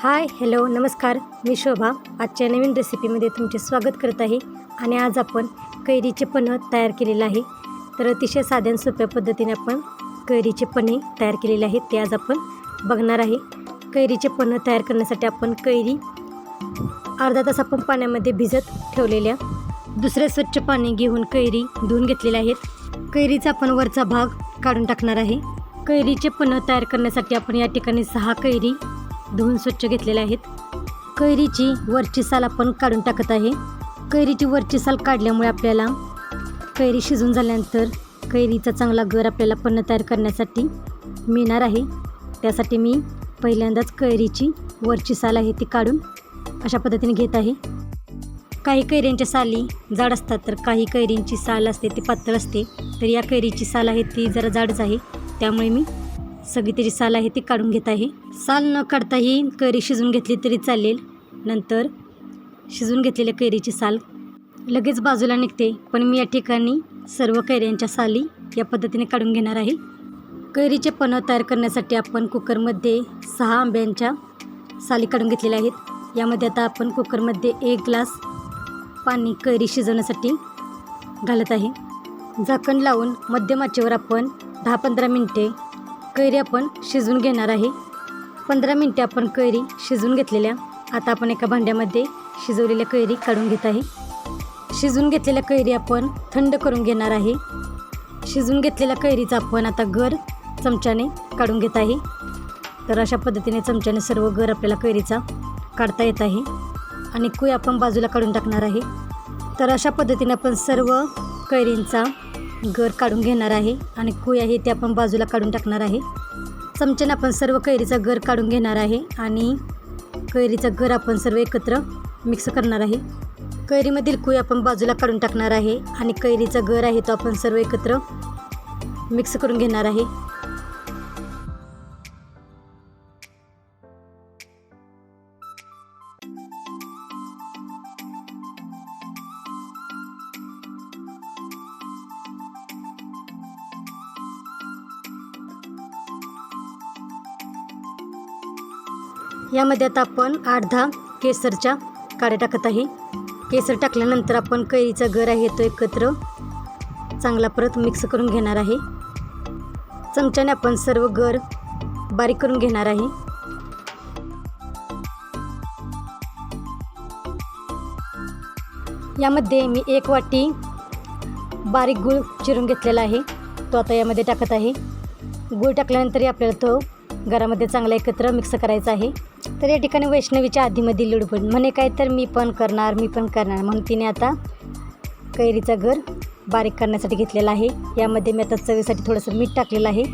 Hi hello नमस्कार. मी शोभा. आजच्या नवीन रेसिपीमध्ये तुमचे स्वागत करत आहे. आणि आज आपण कैरीचे पन्ह तयार केलेलं आहे. तर अतिशय साध्या आणि सोप्या पद्धतीने आपण कैरीचे पन्हे तयार केलेले आहेत. ते आज आपण बघणार आहे. कैरीचे पन्ह तयार करण्यासाठी आपण कैरी अर्धा तास आपण पाण्यामध्ये भिजत ठेवलेल्या दुसरे स्वच्छ पाणी घेऊन कैरी धुवून घेतलेल्या आहेत. कैरीचा आपण वरचा भाग काढून टाकणार आहे. कैरीचे पन्ह तयार करण्यासाठी आपण या ठिकाणी सहा कैरी धुवून स्वच्छ घेतलेल्या आहेत. कैरीची वरची साल आपण काढून टाकत आहे. कैरीची वरची साल काढल्यामुळे आपल्याला कैरी शिजून झाल्यानंतर कैरीचा चांगला गर आपल्याला पन्न तयार करण्यासाठी मिळणार आहे. त्यासाठी मी पहिल्यांदाच कैरीची वरची साल आहे ती काढून अशा पद्धतीने घेत आहे. काही कैऱ्यांच्या साली जाड असतात तर काही कैरींची साल असते ती पातळ असते. तर या कैरीची साल आहे ती जरा जाडच आहे. त्यामुळे मी सगळी त्याची साल आहे ती काढून घेत आहे. साल न काढताही कैरी शिजून घेतली तरी चालेल. नंतर शिजून घेतलेल्या कैरीची साल लगेच बाजूला निघते. पण मी या ठिकाणी सर्व कैऱ्यांच्या साली या पद्धतीने काढून घेणार आहे. कैरीचे पन्ह तयार करण्यासाठी आपण कुकरमध्ये सहा आंब्यांच्या साली काढून घेतलेल्या आहेत. यामध्ये आता आपण कुकरमध्ये एक ग्लास पाणी कैरी शिजवण्यासाठी घालत आहे. झाकण लावून मध्यमाचेवर आपण दहा पंधरा मिनटे कैरी आपण शिजवून घेणार आहे. पंधरा मिनटे आपण कैरी शिजवून घेतलेल्या. आता आपण एका भांड्यामध्ये शिजवलेल्या कैरी काढून घेत आहे. शिजवून घेतलेल्या कैरी आपण थंड करून घेणार आहे. शिजवून घेतलेल्या कैरीचा आपण आता गर चमच्याने काढून घेत आहे. तर अशा पद्धतीने चमच्याने सर्व गर आपल्याला कैरीचा काढता येत आहे. आणि कुई आपण बाजूला काढून टाकणार आहे. तर अशा पद्धतीने आपण सर्व कैरींचा गर काढून घेणार आहे आणि कुई आहे ते आपण बाजूला काढून टाकणार आहे. चमच्याने आपण सर्व कैरीचा गर काढून घेणार आहे आणि कैरीचा गर आपण सर्व एकत्र मिक्स करणार आहे. कैरीमधील कुई आपण बाजूला काढून टाकणार आहे आणि कैरीचा गर आहे तो आपण सर्व एकत्र मिक्स करून घेणार आहे. यामध्ये आता आपण आठ दहा केसरच्या काड्या टाकत आहे. केसर टाकल्यानंतर आपण कैरीचा गर आहे तो एकत्र चांगला परत मिक्स करून घेणार आहे. चमच्याने आपण सर्व गर बारीक करून घेणार आहे. यामध्ये मी एक वाटी बारीक गूळ चिरून घेतलेला आहे. तो आता यामध्ये टाकत आहे. गूळ टाकल्यानंतरही आपल्याला तो घरामध्ये चांगला एकत्र मिक्स करायचा आहे. तर या ठिकाणी वैष्णवीच्या आधीमध्ये लुडबुड म्हणे काय तर मी पण करणार मी पण करणार. म्हणून तिने आता कैरीचा घर बारीक करण्यासाठी घेतलेला आहे. यामध्ये मी आता चवीसाठी थोडंसं मीठ टाकलेलं आहे.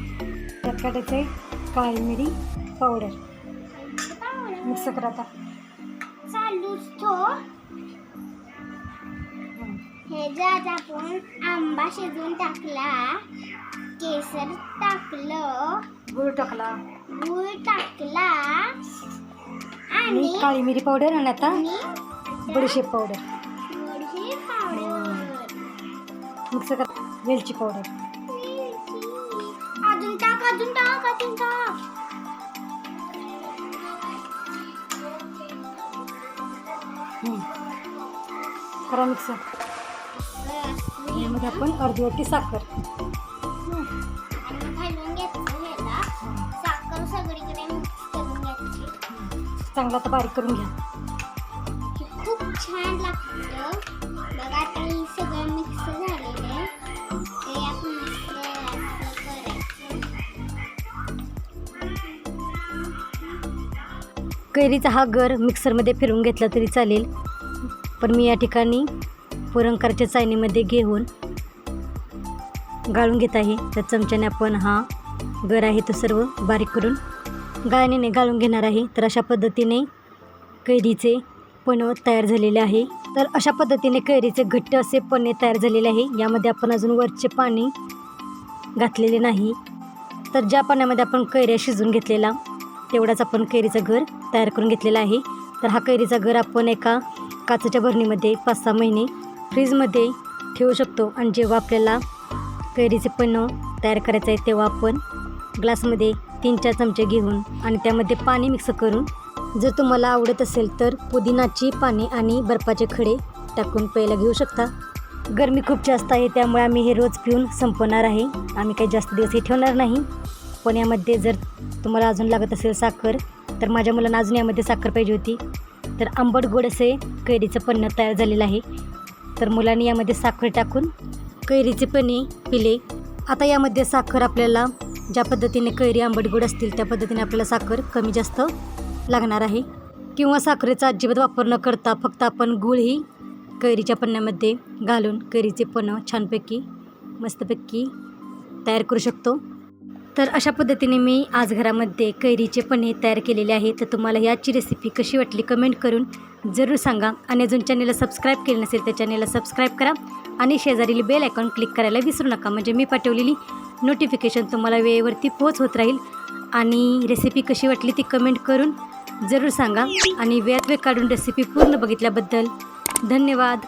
त्यात काढायचं आहे काळी मिरी पावडर. मिक्स करा आता. हे ज्यात आपण आंबा शिजवून टाकला केसर टाकलं गूळ टाकला. गूळ टाकला. आणि काळी मिरी पावडर आणि आता बडीशेप पावडर मिक्स करा. वेलची पावडर अजून टाक अजून टाक अजून टाक. हम्म. करा मिक्स यामध्ये आपण अर्धी वाटी साखर. चांगला आता बारीक करून घ्या. खूप छान लागतं. बघा आता हे सगळं मिक्स झालेलं आहे. ते आपण असं असं करायचं. कैरीचा हा गर मिक्सरमध्ये फिरवून घेतला तरी चालेल. पण मी या ठिकाणी पुरणकाराच्या चायनीमध्ये घेऊन गाळून घेत आहे. त्या चमच्याने आपण हा गर आहे तो सर्व बारीक करून गाळणीने गाळून घेणार आहे. तर अशा पद्धतीने कैरीचे पन्ह तयार झालेले आहे. तर अशा पद्धतीने कैरीचे घट्ट असे पणे तयार झालेले आहे. यामध्ये आपण अजून वरचे पाणी घातलेले नाही. तर ज्या पाण्यामध्ये आपण कैऱ्या शिजून घेतलेला तेवढाच आपण कैरीचा घर तयार करून घेतलेला आहे. तर हा कैरीचा घर आपण एका काचेच्या भरणीमध्ये पाच सहा महिने फ्रीजमध्ये ठेवू शकतो. आणि जेव्हा आपल्याला कैरीचे पन्ह तयार करायचं आहे तेव्हा आपण ग्लासमध्ये तीन चार चमचे घेऊन आणि त्यामध्ये पाणी मिक्स करून जर तुम्हाला आवडत असेल तर पुदिनाची पाने आणि बर्फाचे खडे टाकून प्यायला घेऊ शकता. गरमी खूप जास्त आहे त्यामुळे आम्ही हे रोज पिऊन संपवणार आहे. आम्ही काही जास्त दिवस हे ठेवणार नाही. पण यामध्ये जर तुम्हाला अजून लागत असेल साखर तर माझ्या मुलांना अजून यामध्ये साखर पाहिजे होती. तर आंबट गोड असे कैरीचं पन्न तयार झालेलं आहे. तर मुलांनी यामध्ये साखर टाकून कैरीचे पन्ने पिले. आता यामध्ये साखर आपल्याला ज्या पद्धतीने कैरी आंबट गोड असतील त्या पद्धतीने आपल्याला साखर कमी जास्त लागणार आहे. किंवा साखरेचा अजिबात वापर न करता फक्त आपण गूळही कैरीच्या पन्न्यामध्ये घालून कैरीचे पन्हं छानपैकी मस्तपैकी तयार करू शकतो. तर अशा पद्धतीने मी आज घरामध्ये कैरीचे पन्हे तयार केलेले आहे तर तुम्हाला याची रेसिपी कशी वाटली कमेंट करून जरूर सांगा. आणि अजून चॅनेलला सबस्क्राईब केले नसेल तर चॅनेलला सबस्क्राईब करा. आणि शेजारील बेल आयकॉन क्लिक करायला विसरू नका. म्हणजे मी पाठवलेली नोटिफिकेशन तुम्हाला वेळेवरती पोच होत राहील. आणि रेसिपी कशी वाटली ती कमेंट करून जरूर सांगा. आणि वेळात वेळ काढून रेसिपी पूर्ण बघितल्याबद्दल धन्यवाद.